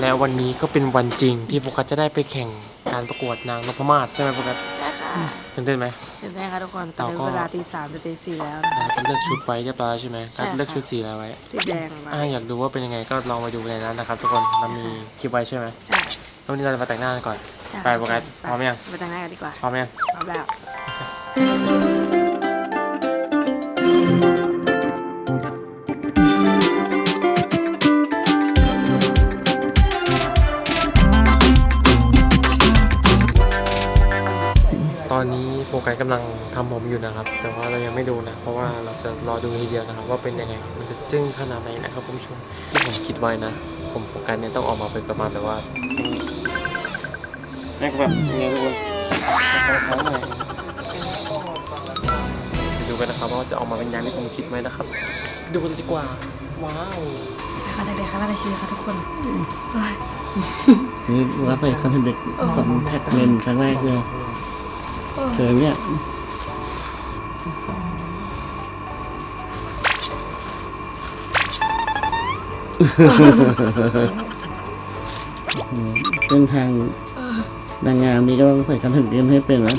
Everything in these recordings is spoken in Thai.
และวันนี้ก็เป็นวันจริงที่โฟกัสจะได้ไปแข่งการประกวดนางนพมาศใช่ไหมโฟกัสใช่ค่ะตื่นเต้นไหมเห็นไหมคะทุกคนตอนนี้เราก็เวลาตีสามจะตีสี่แล้วนะอ่าก็เลือกชุดไว้เรียบร้อยใช่ไหมใช่กัดเลือกค่ะชุดสีอะไรไว้สีแดงมาอ่าอยากดูว่าเป็นยังไงก็ลองมาดูในนั้นนะครับทุกคนเรามีคลิปไว้ใช่ไหมใช่แล้ววันนี้เราจะมาแต่งหน้ากันก่อนใช่ไปโฟกัสพร้อมยังไปแต่งหน้ากันดีกว่าพร้อมยังพร้อมแล้ว ตอนนี้โฟกัสกำลังทำผมอยู่นะครับ แต่ว่าเรายังไม่ดูนะ เพราะว่าเราจะรอดูทีเดียวนะครับ ว่าเป็นยังไง มันจะจึ้งขนาดไหนนะครับคุณผู้ชมที่ผมคิดไว้นะ ผมโฟกัสเนี่ยต้องออกมาเป็นประมาณแบบว่าแม่ก็แบบยังไงทุกคนเขาหน่อยไปดูกันนะครับว่าจะออกมาเป็นอย่างที่ผมคิดไหมนะครับ ดูกันเลยดีกว่า ว้าวใช่ค่ะเด็กๆครั้งแรกในชีวิตค่ะทุกคนเฮ้ยนี่รับไปคอนเทนต์เด็กคอนแทคเลนส์ครั้งแรกเลย เจอเนี่ยเส้นทางนางงามนี่ก็ต้องใส่คอนเทนต์เรียนให้เป็นนะ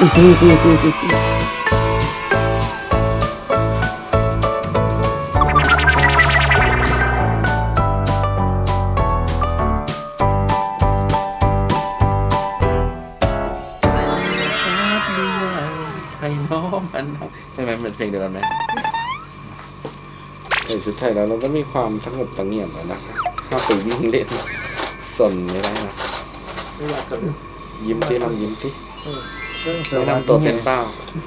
ไทยน้อมันน้องใช่ไหมเป็นเพลงเดียวกันไหมใส่ชุดไทยแล้วเราก็มีความสงบเสงี่ยมแล้วนะคะถ้าไปวิ่งเล่นสนไม่ได้นะยิ้มสิลองยิ้มสิ แนะนำตัวเป็นเป้า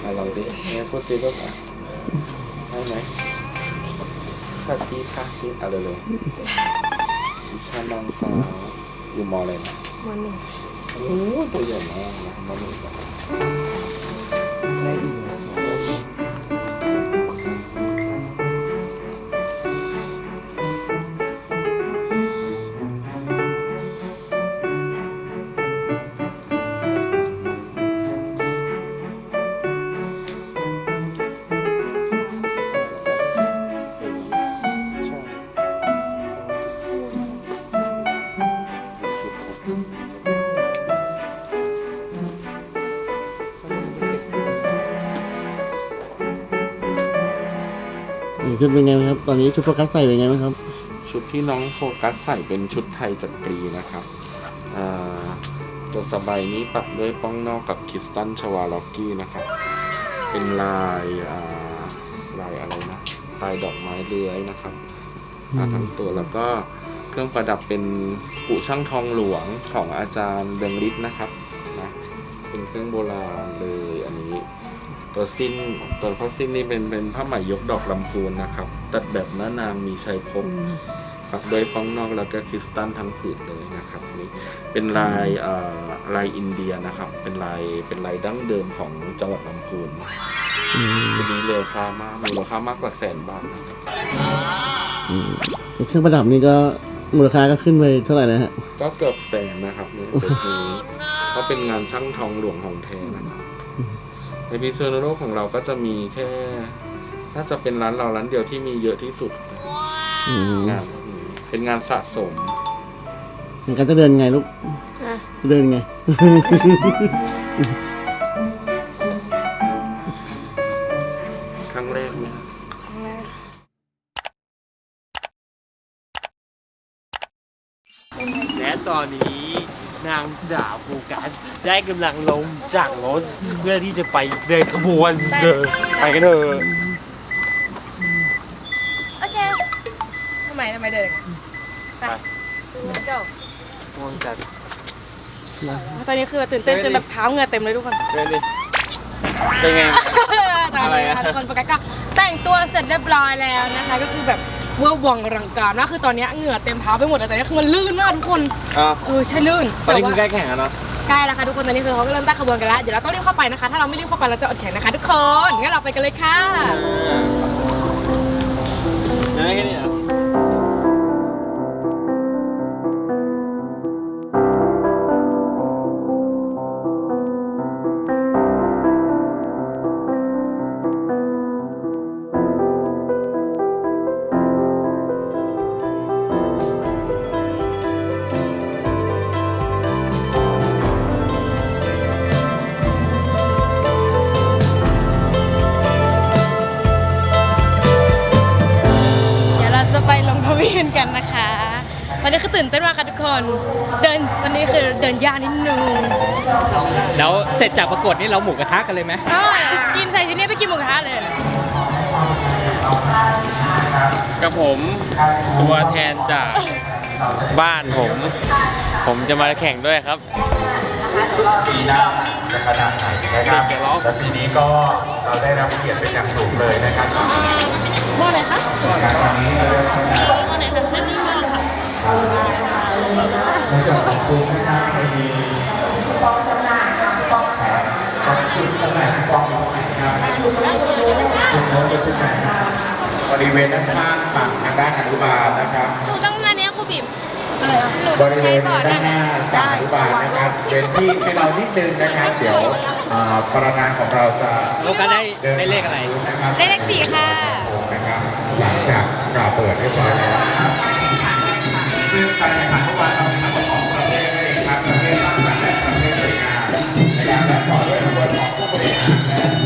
อะลองดิแม่พูดสิลูกอะได้ไหมสวัสดีค่ะพี่เอาเร็วๆดิฉันนางสาวอยู่มออะไรนะมันหนึ่งโอ้ตัวใหญ่มากนะมอหนึ่ง ชุดเป็นไงครับ ตอนนี้ชุดโฟกัสใส่เป็นไงบ้างครับ ชุดที่น้องโฟกัสใส่เป็นชุดไทยจักรีนะครับตัวสบายนี้ปักด้วยป้องนอกกับคริสตันชวาล็อกกี้นะครับ เป็นลายลายอะไรนะลายดอกไม้เลื้อยนะครับมาทั้งตัวแล้วก็เครื่องประดับเป็นปุช่างทองหลวงของอาจารย์เบงฤทธิ์นะครับนะเป็นเครื่องโบราณเลย ตัวสิ้นตัวผ้าสิ้นนี่เป็นเป็นผ้าไหมยกดอกลำพูนนะครับ ตัดแบบหน้านางมีชัยภพปักด้วยป้องนอกแล้วก็คริสตัลทั้งผืนเลยนะครับอันนี่เป็นลายเอ่อลายอินเดียนะครับ เป็นลายเป็นลายดั้งเดิมของจังหวัดลำพูนอืมทีนี้เลอค่ามากมูลค่ามากกว่าแสนบาทนะครับอืมเครื่องประดับนี่ก็มูลค่าก็ขึ้นไปเท่าไหร่นะฮะก็เกือบแสนนะครับเนี่ยเซตนี้เพราะเป็นงานช่างทองหลวงของแท้นะครับใน พิซซูโนโลกของเราก็จะมีแค่ น่าจะเป็นร้านเราร้านเดียวที่มีเยอะที่สุดอืมงานพวกนี้เป็นงานสะสม มันก็จะเดินไงลูก อะ เดินไง ได้กำลังลงจากรถเพื่อที่จะไปเดินขบวนเซอร์ไปกันเถอะโอเคทำไมทำไมเดินไป let's go ง่วงจัดตอนนี้คือตื่นเต้นจนแบบเท้าเหงื่อเต็มเลยทุกคน เดินดิเป็นไง ตอนนี้นะคะทุกคนโฟกัสก็แต่งตัวเสร็จเรียบร้อยแล้วนะคะ ก็คือแบบเวอร์วังอลังการมากคือตอนนี้เหงื่อเต็มเท้าไปหมดเลยแต่นี่คือมันลื่นมากทุกคนอะเออใช่ลื่น ตอนนี้คือใกแต่ล้แข่งแล้วเนาะว่า ใกล้แล้วค่ะทุกคนตอนนี้คือเขาก็เริ่มตั้งขบวนกันแล้ว เดี๋ยวเราต้องรีบเข้าไปนะคะ ถ้าเราไม่รีบเข้าไปเราจะอดแข่งนะคะ ทุกคนงั้นเราไปกันเลยค่ะ ยังไงกันเนี่ย กันนะคะ วันนี้คือตื่นเต้นมากค่ะทุกคน เดินวันนี้คือเดินยากนิดนึงแล้วเสร็จจากประกวดนี่เราหมูกระทะกันเลยไหมก็กินใส่ที่นี่ไปกินหมูกระทะเลย กับผมตัวแทนจากบ้านผม ผมจะมาแข่งด้วยครับปีหน้าจะขนาดไหนนะครับและปีนี้ก็เราได้รับเกียรติเป็นอย่างสูงเลยนะครับหม้ออะไรคะ งานครั้งนี้เราได้รับการหม้อไหนคะอันนี้หม้อค่ะในจากของคุณนะครับในดีกองจำหน่ายกองกองจุดจำหน่ายกองนะครับคุณโน้ตจะขึ้นไหนบริเวณด้านข้างฝั่งทางด้านอนุบาลนะครับหนูต้องมาเนี้ยครูบิ๋มบริเวณด้านหน้าฝั่งอนุบาลนะครับเป็นที่ให้เรานิดนึงนะครับเดี๋ยวประธานของเราจะโลกาได้ได้เลขอะไรนะครับได้เลขสี่ค่ะ หลังจากกล่าวเปิดเรียบร้อยแล้วซึ่งการแข่งขันเมื่อวานเรามีทั้งหมดสองประเภทด้วยกันครับประเภทสร้างสรรค์และประเภทสวยงามนะครับและต่อด้วยขบวนของผู้บริหารและร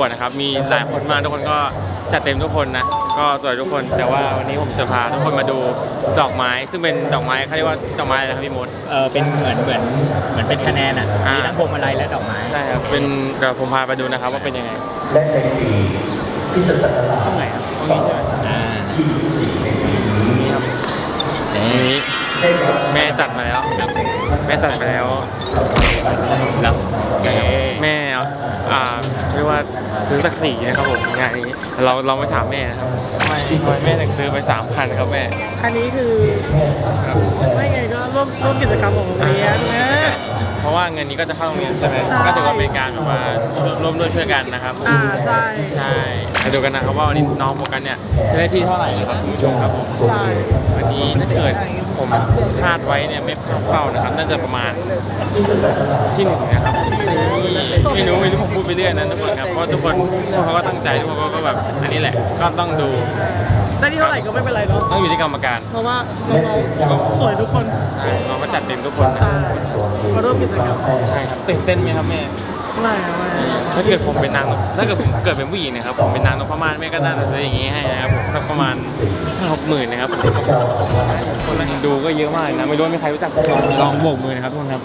วดนะครับ มีหลายคนมากทุกคนก็จัดเต็มทุกคนนะ ก็สวยทุกคน แต่ว่าวันนี้ผมจะพาทุกคนมาดูดอกไม้ ซึ่งเป็นดอกไม้เขาเรียกว่าดอกไม้อะไรนะครับพี่มด เออเป็นเหมือนเหมือนเหมือนเป็นคะแนนอะ อ่ามี มีทั้งพวงมาลัยและดอกไม้ ใช่ครับ เป็นเดี๋ยวผมพาไปดูนะครับว่าเป็นยังไงและในปีพิศศักราชตรงไหนครับตรงนี้ใช่ไหมอ่า ที่สี่ในปีนี้นี่ครับนี่แม่จัดมาแล้ว แม่จัดมาแล้วแล้วแกแม่อ่าเขาเรียกว่าซื้อสักสีนะครับผมงานนี้เราเราไม่ถามแม่นะครับทำไมทำไมแม่ถึงซื้อไปสามพันครับแม่ อันนี้คือครับไม่ไงก็ร่วมร่วมกิจกรรมของโรงเรียนนะเพ ราะว่าเงินนี้ก็จะเข้าโรงเรียนใช่ไหมใช่ ก็ถือว่าเป็นการแบบว่าช่วยร่วมด้วยช่วยกันนะครับอ่าใช่ใช่มาดูกันนะครับว่าวันนี้น้องโฟกัสเนี่ยจะได้ที่เท่าไหร่นะครับคุณผู้ชมครับผมใช่วันนี้ถ้าเกิดผมคาดไว้เนี่ยไม่พลาดเป้านะครับ น่าจะประมาณที่หนึ่งนะครับไม่รู้ไม่รู้ผมพูดไปเรื่อยนะทุกคนครับเพราะทุกคนทุกคนเขาก็ตั้งใจทุกคนก็แบบอันนี้แหละก็ต้องดู ได้ที่เท่าไหร่ก็ไม่เป็นไรเนาะต้องอยู่ที่กรรมการเพราะว่าน้องๆสวยทุกคน ใช่น้องก็จัดเต็มทุกคนใช่มาร่วมกิจกรรมใช่ครับตื่นเต้นไหมครับแม่ไม่อะไม่อะถ้าเกิดผมเป็นนางนพถ้าเกิดผมเกิดเป็นผู้หญิงนะครับผมเป็นนางนพม่านแม่ก็น่าจะซื้ออย่างนี้ให้นะครับผมสักประมาณห้าหกหมื่นนะครับคนดูก็เยอะมากนะไม่รู้ว่ามีใครรู้จักลองโบกมือนะครับทุกคนครับ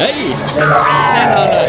เฮ้ยแน่นอนเลย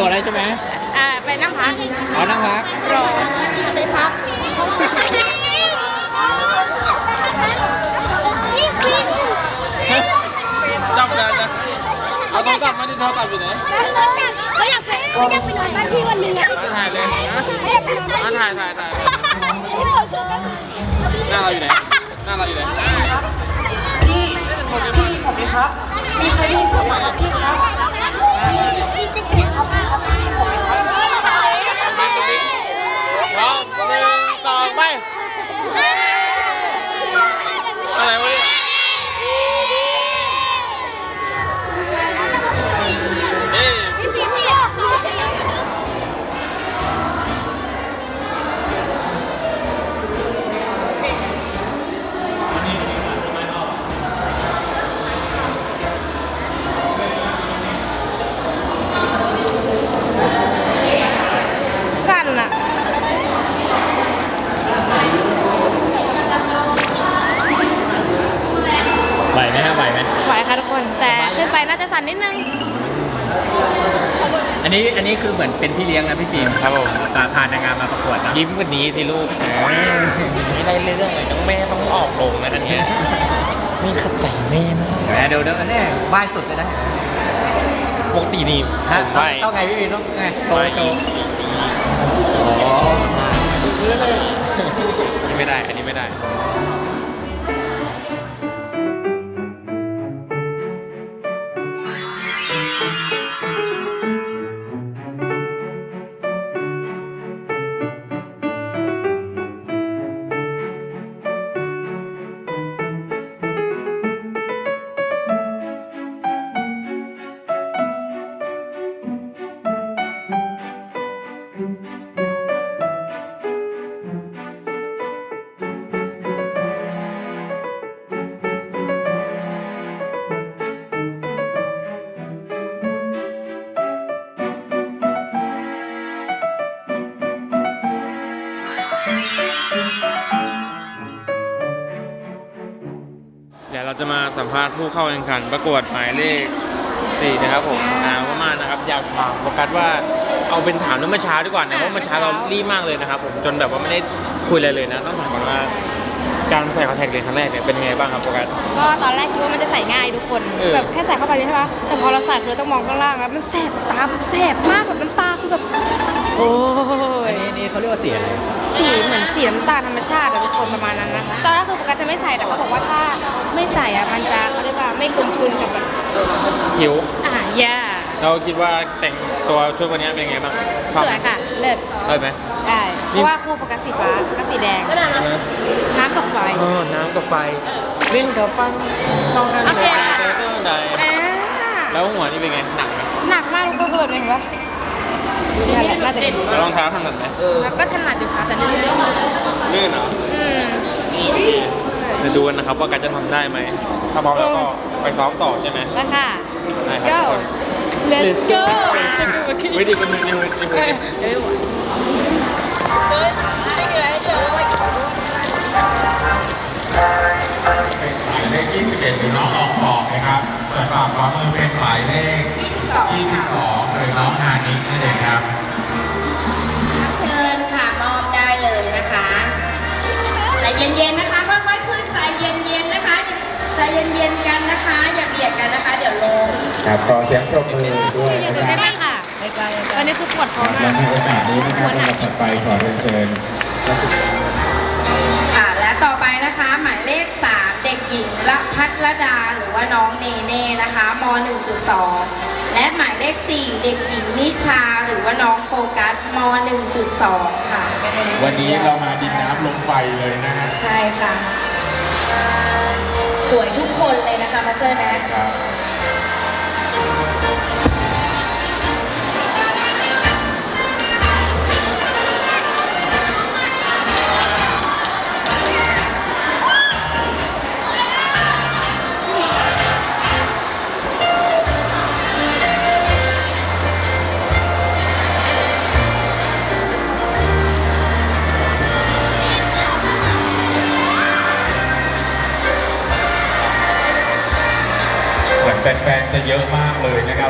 ตรียมตัวได้ใช่ไหมอ่าไปนั่งพักอ๋อนั่งพักรอไปพักจับเลยนะเอาโทรศัพท์มาที่โทรศัพท์อยู่ไหนเขาอยากไปเขาอยากไปนอนบ้านพี่วันหนึงอะมาถ่ายเลยนะเขาอยากไปนอนบ้านมาถ่ายถ่ายถ่ายหน้าเราอยู่ไหนหน้าเราอยู่ไหนพี่พี่ขอบคุณครับพี่จะเก็บเอาไปพร้อมหนึ่งสองไปเน แต่ขึ้นไปน่าจะสั่นนิดนึง อันนี้อันนี้คือเหมือนเป็นพี่เลี้ยงนะพี่ฟิล์มครับผมผ่านางานมาประกวดนะยิ้มกว่านี้สิลูกไม่ได้เรื่องเลยต้องแม่ต้องออกลงนะอันนี้มีเข้าใจแม่มากแต่เดี๋ยวเดี๋ยวอัน่ไหว้สุดเลยนะปกตินี่ฮะต้องไงพี่ฟิล์มต้องไงโตโตอ๋อไม่ได้ อันนี้ไม่ได้ สัมภาษณ์ผู้เข้าแข่งขันประกวดหมายเลขสี่นะครับผมอ่ามากๆนะครับอยากถามโฟกัสว่าเอาเป็นถามเรื่องเมื่อเช้าดีกว่านะเพราะเมื่อเช้าเรารีบมากเลยนะครับผมจนแบบว่าไม่ได้คุยอะไรเลยนะ ต้องถามก่อนว่าการใส่คอนแทคเลนส์ครั้งแรกเนี่ยเป็นยังไงบ้างครับโฟกัส ก็ตอนแรกคิดว่ามันจะใส่ง่ายทุกคน เออ แบบแค่ใส่เข้าไปใช่ปะแต่พอเราใส่คือเราต้องมองข้างล่างแล้วมันแสบตามันแสบมากแบบน้ำตาคือแบบ โอ้อัยนนี้นี่เขาเรียกว่าเสียอะไรสีเหมือนสีน้ำตาลธรรมชาติอะทุกคนประมาณนั้นนะคะตอนแรกคือปกติจะไม่ใส่แต่เขาบอกว่าถ้าไม่ใส่อะมันจะเขาเรียกว่าไม่กลมกลืนกับแบบคิ้วอาหารยาเราคิดว่าแต่งตัวชุดวันนี้เป็นยังไงบ้างชอบสไหวมยค่ะ เลิศได้ไหม ได้เพราะว่าคู่โฟกัสสีฟ้าโฟกัสสีแดงน้ำกับไฟอ๋อน้ำกับไฟเล่นกับฟันช่องกันโอเคแต่ก็ได้อ่าแล้วหัวนี่เป็นไงหนักไหมหนักมากทุกคนเห็นปะ นั่นแหละน่าจะดีแล้วรองเท้าถนัดไหมแล้วก็ถนัดอยู่ค่ะแต่นี่เรื่องลื่นเหรออืมจะดูกันนะครับว่าการจะทำได้ไหม ถ้าพร้อมแล้วก็ไปซ้อมต่อใช่ไหม แล้วค่ะ ได้ let's ครั go บ let's go วิธีการดูนี่วิธีการเป็นหมายเลข 21หรือน้องออกฟองนะครับส่วนฝั่งขวามือเป็นหมายเลข 22หรือน้องฮานิกนั่นเองครับ เชิญค่ะมอบได้เลยนะคะใจเย็นๆนะคะค่อยๆขึ้นใจเย็นๆนะคะใจเย็นๆกันนะคะ อย่าเบียดกันนะคะ เดี๋ยวลงครับขอเสียงปรบมือด้วยนะคได้รับไหมค่ะตอนนี้คือปวดท้องและมากในโอกาสนี้นะครับลำดับถัดไปขอเรียนเชิญค่ะและต่อไปนะคะ หมายเลข 3 เด็กหญิงละพัทรดาหรือว่าน้องเนเน่นะคะม 1.2 และหมายเลข 4 เด็กหญิงนิชาหรือว่าน้องโฟกัสม 1.2 ค่ะ วันนี้เรามาดินน้ำลงไฟเลยนะฮะใช่ค่ะ สวยทุกคนเลยนะคะมาสเตอร์แนะครับ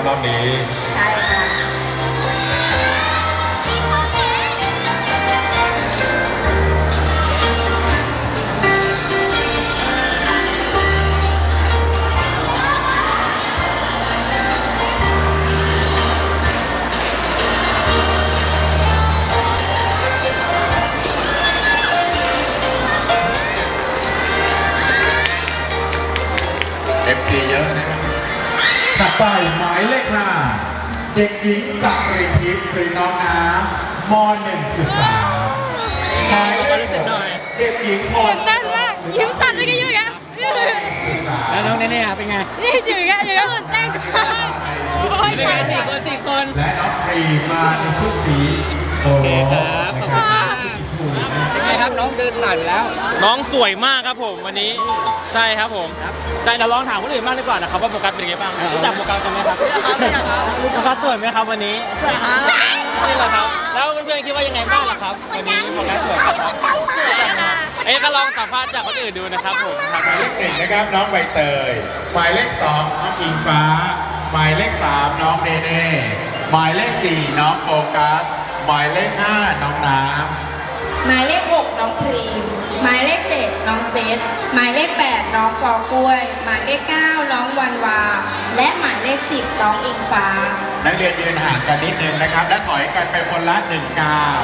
รับรอบนี้ .1.3 หมายเลขหกเด็กหญิงมตื่นเต้นมากยิ้มสั่นไปกันอยู่อย่างเงี้ยแล้วน้องเนเน่อะเป็นไง นี่อยู่อย่างเงี้ยอยู่อย่างเงี้ยตื่นเต้นมากโอ้ยเป็นสั่ไงนสี่สั่นคนสี่คน และน้องพรีมาในชุดสีโอโรครับนะครับเป็นไงครับน้องเดินผ่านไปแล้ว น้องสวยมากครับผมวันนี้ ใช่ครับผมใช่เราลองถามคนอื่นบ้างดีกว่านะครับว่าโฟกัสเป็นยังไงบ้างรู้จักโฟกัสกันไหมครับโฟกัสสวยไหมครับวันนี้สวยครับนี่เหรอครับ แล้วเพื่อนๆคิดว่ายังไงบ้างล่ะครับวันนี้โฟกัสสวยไหมครับสวยค่ะเอ๊ะก็ลองสัมภาษณ์จากคนอื่นดูนะครับผมครับหมายเลขหนึ่งนะครับน้องใบเตย หมายเลขสองน้องอิงฟ้า หมายเลขสามน้องเนเน่หมายเลขสี่น้องโฟกัส หมายเลขห้าน้องน้ำหมายเลข6น้องพรีมหมายเลข7 น้องเจส หมายเลข 8 น้องกอกล้วย หมายเลข 9 น้องวันวา และหมายเลข 10 น้องอิงฟ้า นักเรียนยืนห่างกันนิดนึงนะครับ และถอยกันไปคนละหนึ่งก้าว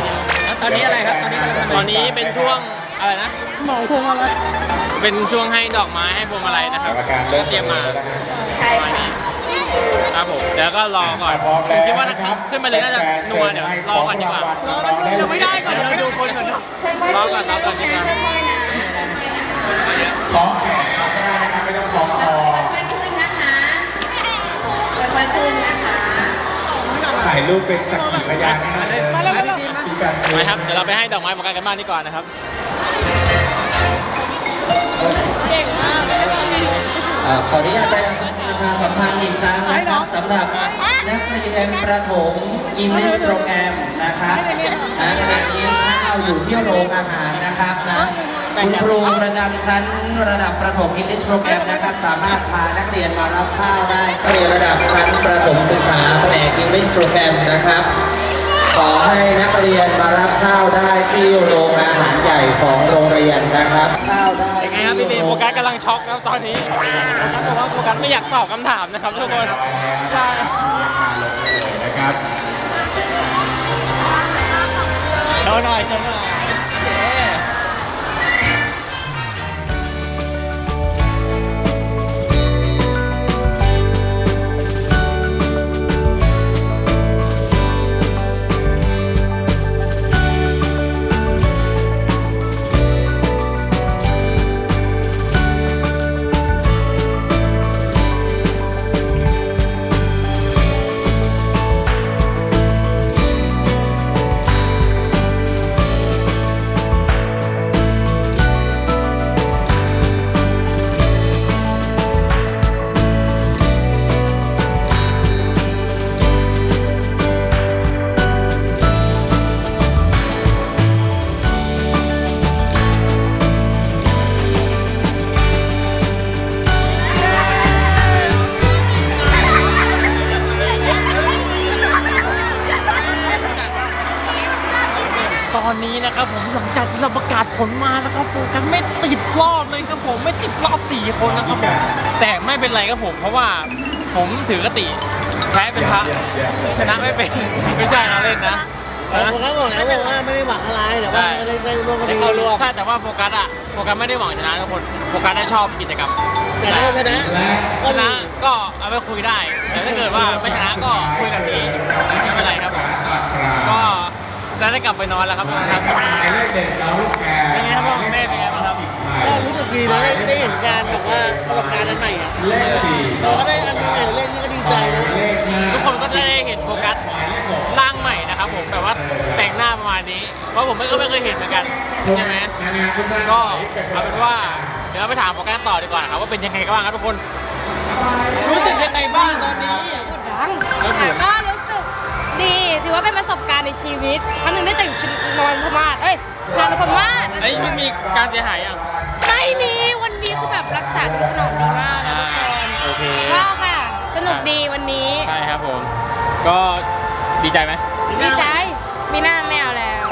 ตอนนี้อะไรครับ ตอนนี้ตอนนี้เป็นช่วงอะไรนะหมองพวงอะไรเป็นช่วงให้ดอกไม้ให้พวงมาลัยนะครับกรรมการเริ่มเตรียมมาใช่ประมาณค่ะนี้ครับผมเดี๋ยวก็รอก่อนพร้อมผแล้มวคิดว่านะครับขึ้นมาเลยน่าจะนัวเดี๋ยวรอก่อนดีกว่า รอได้ยังไม่ได้ก่อนเดี๋ยวดูคนก่อนนะรอก่อนรอก่อนดีกว่า ค่อยๆนะคล้องแขนเอาก็ได้นะครับไม่ต้องคล้องคอค่อยๆขึ้นนะคะค่อยๆขึ้นนะคะ ถ่ายรูปเป็นสักขีพยานให้หน่อยเลยมาแล้วมาแล้ว ที่การไปครับ เดี๋ยวเราไปให้ดอกไม้โฟกัสกันบ้านดีกว่านะครับเก่งมากไม่ได้เลยเอ่อขออนุญาตประชาสัมพันธ์อีกครั้งนะครับสำหรับนักเรียนประถมอิงลิสโปรแกรมนะครับนะขณะนี้ข้าวอยู่ที่โรงอาหารนะครับนะ คุณครูประจำชั้นระดับประถมอิงลิสโปรแกรมนะครับ สามารถพานักเรียนมารับข้าวได้นักเรียนระดับชั้นประถมศึกษาแผนกอิงลิสโปรแกรมนะครับ ขอให้นักเรียนมารับข้าวได้ที่โรงอาหารใหญ่ของโรงเรียนนะครับข้าวได้เป็นไงครับพี่เบโฟกัสกำลังช็อกครับตอนนี้โฟกัสบอกว่าโฟกัสไม่อยากตอบคำถามนะครับทุกคนใช่นะครับโชว์หน่อยโชว์หน่อย ไม่เป็นไรครับผมเพราะว่าผมถือกติแพ้เป็นพระชนะไม่เป็นไม่ใช่นะเล่นนะผมก็บอกแล้วบอกว่าไม่ได้หวังอะไรแต่ว่าได้ได้ร่วมกันได้ดีเข้าร่วมใช่แต่ว่าโฟกัสอะโฟกัสไม่ได้หวังชนะทุกคนโฟกัสได้ชอบกิจกรรมแต่ถ้าชนะก็ชดีนะก็เอาไปคุยได้แต่ถ้าเกิดว่าไม่ชนะก็คุยกับพี่ไม่เป็นไรครับผมก็จะได้กลับไปนอนแล้วครับครับหมายเลขเด็กน้องลูกแกเป็นไงครับพ่อแม่ ก็รู้สึกดีนะได้ได้เห็นการแบบว่าประสบการณ์อันใหม่อะเลขสี่เราก็ได้อันใหม่เล่นนี่ก็ดีใจนะเลขห้าทุกคนก็จะได้เห็นโฟกัสร่างใหม่นะครับผมแบบว่าแต่งหน้าประมาณนี้ เพราะผมไม่ก็ไม่เคยเห็นเหมือนกันใช่ไหมก็เอาเป็นว่าเดี๋ยวเราไปถามโฟกัสต่อดีกว่านะครับว่าเป็นยังไงกันบ้างครับทุกคน รู้สึกยังไงบ้างตอนนี้ดังค่ะก็รู้สึกดีถือว่าเป็นประสบการณ์ในชีวิตครั้งหนึ่งได้แต่งชุดนอนพม่าเอ้ยนอนพม่าไอ้ยมันมีการเสียหายยัง ไม่มีวันนี้คือแบบรักษาทุกขนมดีมากนะทุกคนโอเคก็ค่ะ สนุกดีวันนี้ใช่ครับผม ก็ดีใจไหมดีใจมีหน้าไม่เอาแล้ว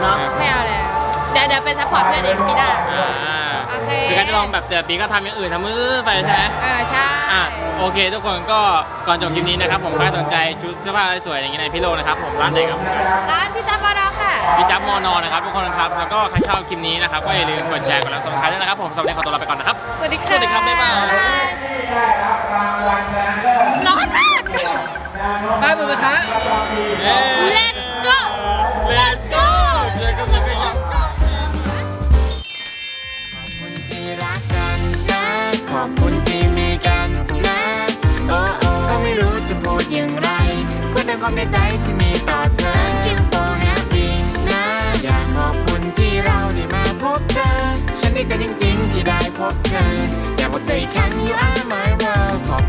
เนาะไม่เอาแล้ว เดี๋ยวเดี๋ยวเป็นซัพพอร์ตเพื่อนเองมีหน้า อ่าโอ เคคือการจะลองแบบแต่ปีก็ทำอย่างอื่นทำมือไปใช่ไหมอ่าใช่ อะโอเค ทุกคนก็ก่อนจบคลิปนี้นะครับผมใครสนใจชุดเสื้อผ้าสวยๆอย่างนี้ในพี่โลนะครับผมร้านไหนครับผมร้านพิซซ่าบาราค่ะ พี่จับมอนอนะครับทุกคนครับแล้วก็ใครชอบคลิปนี้นะครับก็อย่าลืมกดแชร์กดไลค์สับสไครต์ด้วยนะครับผมสวัสดีขอตัวลาไปก่อนนะครับสวัสดีค่ะสวัสดีครับบ๊ายบายร้อนมากไปหมูกระทะ Let's go อบคุณที่มีกันนะ โอ้โอ้ก็ไม่รู้จะพูดอย่างไรพูดแต่ความในใจที่มีต่อเธอ Thank you for having นะอยากขอบคุณที่เราได้มาพบเธอ ฉันดีใจจริงๆที่ได้พบเธอ อยากบอกเธออีกครั้ง you are my world ขอบ